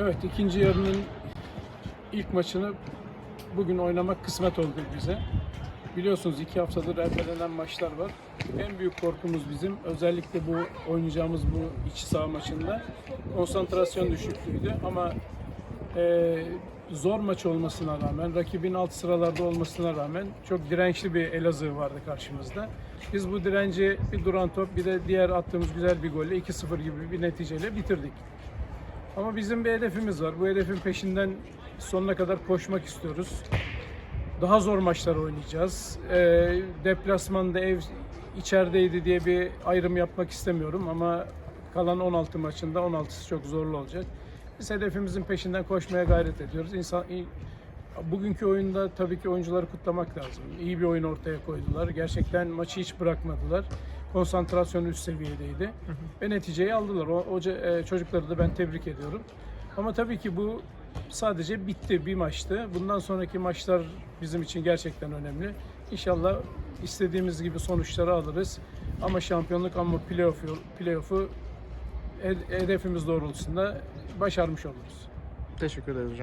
Evet, ikinci yarının ilk maçını bugün oynamak kısmet oldu bize. Biliyorsunuz iki haftadır ertelenen maçlar var. En büyük korkumuz bizim özellikle bu oynayacağımız bu iç saha maçında konsantrasyon düşüklüğüydü ama e, zor maç olmasına rağmen, rakibin alt sıralarda olmasına rağmen çok dirençli bir Elazığ vardı karşımızda. Biz bu direnci bir duran top bir de diğer attığımız güzel bir golle 2-0 gibi bir neticeyle bitirdik. Ama bizim bir hedefimiz var. Bu hedefin peşinden sonuna kadar koşmak istiyoruz. Daha zor maçlar oynayacağız. Ee, deplasmanda ev içerideydi diye bir ayrım yapmak istemiyorum ama kalan 16 maçında 16'sı çok zorlu olacak. Biz hedefimizin peşinden koşmaya gayret ediyoruz. İnsan, bugünkü oyunda tabii ki oyuncuları kutlamak lazım. İyi bir oyun ortaya koydular. Gerçekten maçı hiç bırakmadılar. Konsantrasyon üst seviyedeydi. Ve neticeyi aldılar. O, o e, çocukları da ben tebrik ediyorum. Ama tabii ki bu sadece bitti bir maçtı. Bundan sonraki maçlar bizim için gerçekten önemli. İnşallah istediğimiz gibi sonuçları alırız. Ama şampiyonluk ama playoff'u playoff'u hed- hedefimiz doğrultusunda başarmış oluruz. Teşekkür ederiz hocam.